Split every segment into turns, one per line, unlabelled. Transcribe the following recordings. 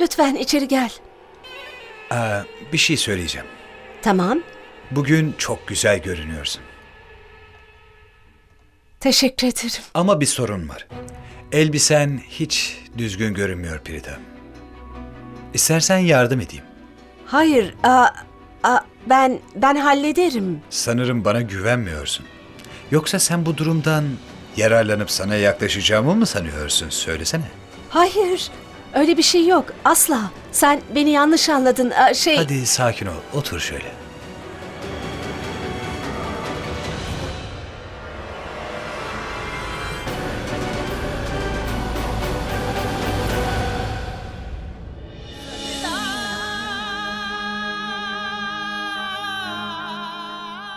Lütfen içeri gel.
Aa, bir şey söyleyeceğim.
Tamam.
Bugün çok güzel görünüyorsun.
Teşekkür ederim.
Ama bir sorun var. Elbisen hiç düzgün görünmüyor Prita. İstersen yardım edeyim.
Hayır. Aa, aa, ben ben hallederim.
Sanırım bana güvenmiyorsun. Yoksa sen bu durumdan yararlanıp sana yaklaşacağımı mı sanıyorsun? Söylesene.
Hayır. Öyle bir şey yok. Asla. Sen beni yanlış anladın. Aa, şey
Hadi sakin ol. Otur şöyle.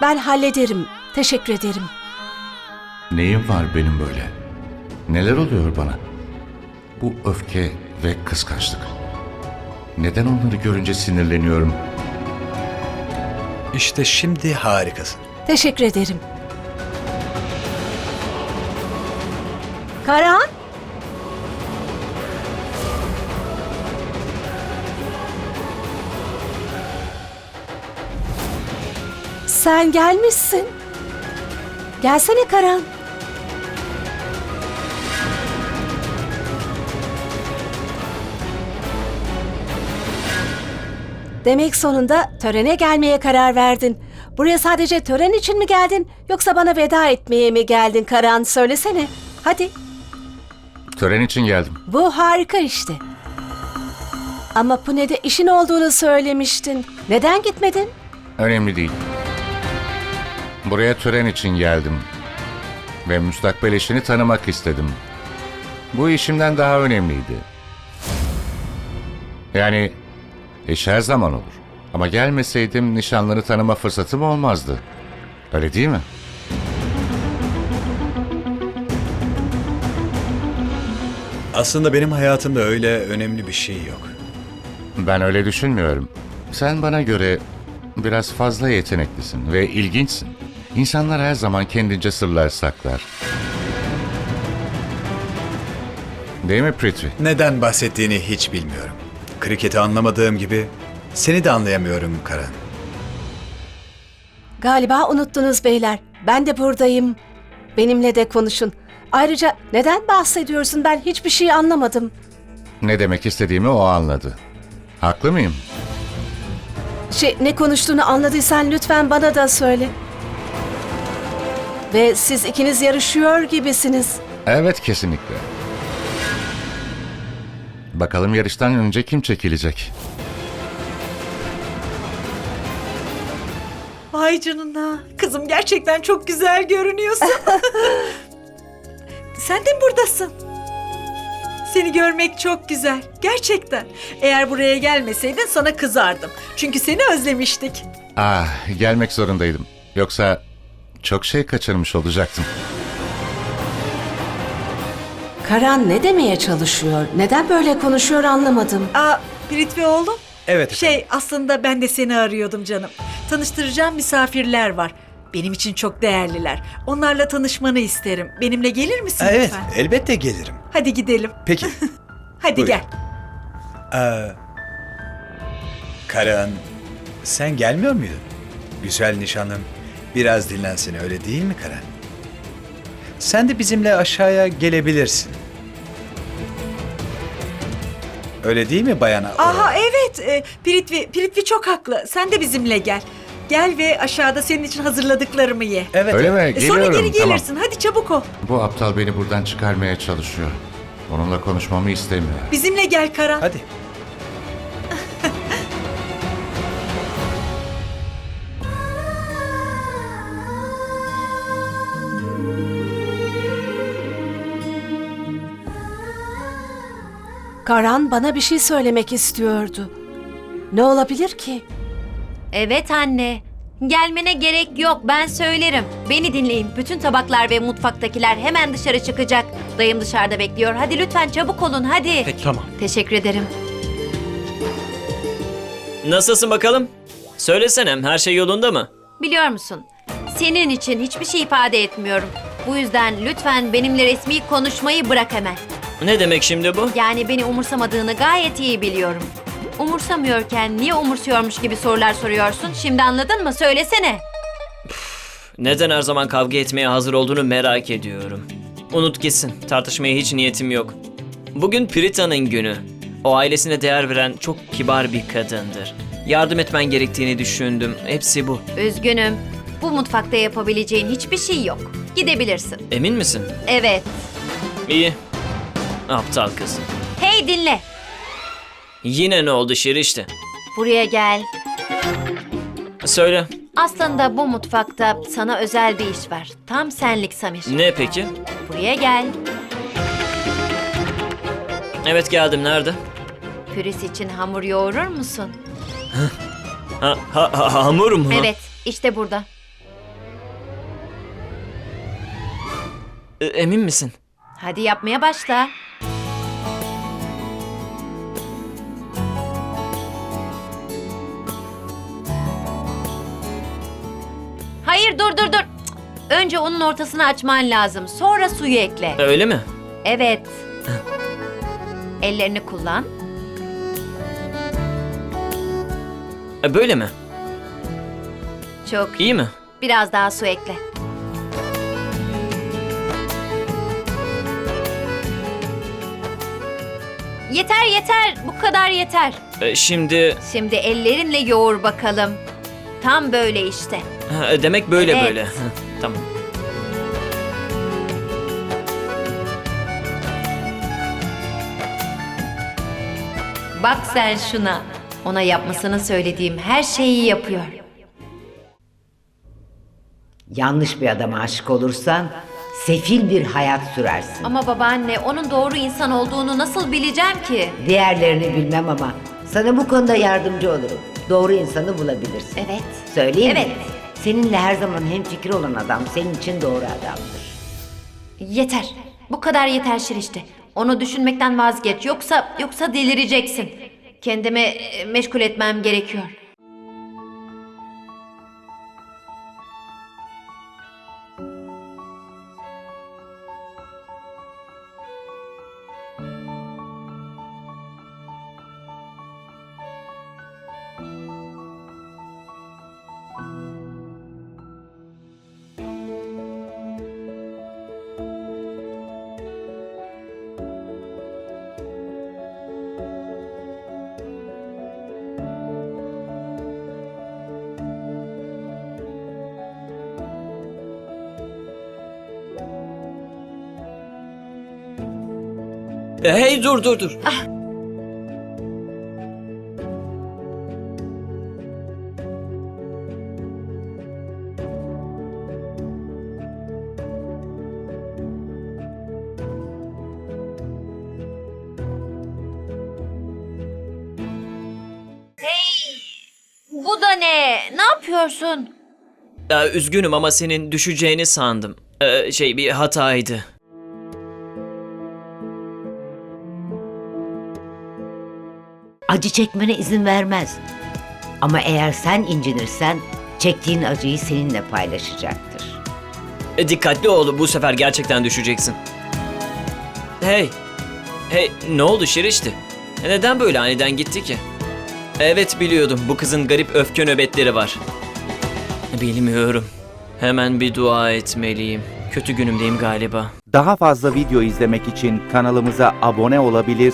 ben hallederim. Teşekkür ederim.
Neyim var benim böyle? Neler oluyor bana? Bu öfke ve kıskançlık. Neden onları görünce sinirleniyorum?
İşte şimdi harikasın.
Teşekkür ederim. Karan? Sen gelmişsin. Gelsene Karan. Demek sonunda törene gelmeye karar verdin. Buraya sadece tören için mi geldin yoksa bana veda etmeye mi geldin Karan söylesene. Hadi
Tören için geldim.
bu harika işte. Ama Pune'de işin olduğunu söylemiştin. Neden gitmedin?
Önemli değil. Buraya tören için geldim. Ve müstakbel eşini tanımak istedim. Bu işimden daha önemliydi. Yani iş her zaman olur. Ama gelmeseydim nişanlını tanıma fırsatım olmazdı. Öyle değil mi?
Aslında benim hayatımda öyle önemli bir şey yok.
Ben öyle düşünmüyorum. Sen bana göre biraz fazla yeteneklisin ve ilginçsin. İnsanlar her zaman kendince sırlar saklar. Değil mi Prithvi?
Neden bahsettiğini hiç bilmiyorum. Kriketi anlamadığım gibi seni de anlayamıyorum Karan.
Galiba unuttunuz beyler. Ben de buradayım. Benimle de konuşun. Ayrıca neden bahsediyorsun ben hiçbir şey anlamadım.
Ne demek istediğimi o anladı. Haklı mıyım?
Şey ne konuştuğunu anladıysan lütfen bana da söyle. Ve siz ikiniz yarışıyor gibisiniz.
Evet kesinlikle. Bakalım yarıştan önce kim çekilecek?
Vay canına. Kızım gerçekten çok güzel görünüyorsun. Sen de mi buradasın? Seni görmek çok güzel. Gerçekten. Eğer buraya gelmeseydin sana kızardım. Çünkü seni özlemiştik.
Ah, gelmek zorundaydım. Yoksa çok şey kaçırmış olacaktım.
Karan ne demeye çalışıyor? Neden böyle konuşuyor anlamadım.
Aa, Piritvi oğlum.
Evet
Şey aslında ben de seni arıyordum canım. Tanıştıracağım misafirler var. Benim için çok değerliler. Onlarla tanışmanı isterim. Benimle gelir misin
Ha, evet,
lütfen?
elbette gelirim.
Hadi gidelim.
Peki.
Hadi
Buyur.
gel.
Aa, Karan, sen gelmiyor muydun? Güzel nişanlım, biraz dinlensin öyle değil mi Karan? Sen de bizimle aşağıya gelebilirsin. Öyle değil mi bayan?
Aha evet. E, Piritvi, Piritvi çok haklı. Sen de bizimle gel. Gel ve aşağıda senin için hazırladıklarımı ye.
Evet.
Öyle mi?
E, sonra
Geliyorum.
geri
Tamam.
gelirsin. Hadi çabuk ol.
Bu aptal beni buradan çıkarmaya çalışıyor. Onunla konuşmamı istemiyor.
Bizimle gel Karan.
Hadi.
Karan bana bir şey söylemek istiyordu. Ne olabilir ki?
Evet anne. Gelmene gerek yok ben söylerim. Beni dinleyin. Bütün tabaklar ve mutfaktakiler hemen dışarı çıkacak. Dayım dışarıda bekliyor. Hadi lütfen çabuk olun hadi.
Peki. Tamam.
Teşekkür ederim.
Nasılsın bakalım? Söylesene her şey yolunda mı?
Biliyor musun? Senin için hiçbir şey ifade etmiyorum. Bu yüzden lütfen benimle resmi konuşmayı bırak hemen.
Ne demek şimdi bu?
Yani beni umursamadığını gayet iyi biliyorum. Umursamıyorken niye umursuyormuş gibi sorular soruyorsun? Şimdi anladın mı? Söylesene.
Neden her zaman kavga etmeye hazır olduğunu merak ediyorum. Unut gitsin. Tartışmaya hiç niyetim yok. Bugün Prita'nın günü. O ailesine değer veren çok kibar bir kadındır. Yardım etmen gerektiğini düşündüm. Hepsi bu.
Üzgünüm. Bu mutfakta yapabileceğin hiçbir şey yok. Gidebilirsin.
Emin misin?
Evet.
İyi. Aptal kız.
Hey dinle.
Yine ne oldu Şirişte?
Buraya gel.
Söyle.
Aslında bu mutfakta sana özel bir iş var. Tam senlik Samir.
Ne peki?
Buraya gel.
Evet geldim. Nerede?
Püris için hamur yoğurur musun?
Ha, ha, ha- hamur mu?
Evet, işte burada.
E, Emin misin?
Hadi yapmaya başla. Hayır dur dur dur. Önce onun ortasını açman lazım. Sonra suyu ekle.
Öyle mi?
Evet. Ellerini kullan.
E, Böyle mi?
Çok iyi.
İyi mi?
Biraz daha su ekle. Yeter yeter. Bu kadar yeter.
E, Şimdi
Şimdi ellerinle yoğur bakalım. Tam böyle işte.
ha, demek böyle
Evet.
böyle. Tamam.
Bak sen şuna. Ona yapmasını söylediğim her şeyi yapıyor.
Yanlış bir adama aşık olursan sefil bir hayat sürersin.
Ama babaanne onun doğru insan olduğunu nasıl bileceğim ki?
Diğerlerini bilmem ama sana bu konuda yardımcı olurum. Doğru insanı bulabilirsin.
Evet.
Söyleyeyim
Evet.
mi? Seninle her zaman hemfikir olan adam senin için doğru adamdır.
Yeter. Bu kadar yeter Şirişte. Onu düşünmekten vazgeç. Yoksa yoksa delireceksin. Kendimi e, meşgul etmem gerekiyor.
Hey dur dur dur.
Bu da ne? Ne yapıyorsun?
E, üzgünüm ama senin düşeceğini sandım. E, şey bir hataydı.
Acı çekmene izin vermez. Ama eğer sen incinirsen çektiğin acıyı seninle paylaşacaktır.
E, dikkatli ol bu sefer gerçekten düşeceksin. Hey. Hey ne oldu Şirişti? E, Neden böyle aniden gitti ki? Evet biliyordum bu kızın garip öfke nöbetleri var. Bilmiyorum. Hemen bir dua etmeliyim. Kötü günümdeyim galiba.
Daha fazla video izlemek için kanalımıza abone olabilir,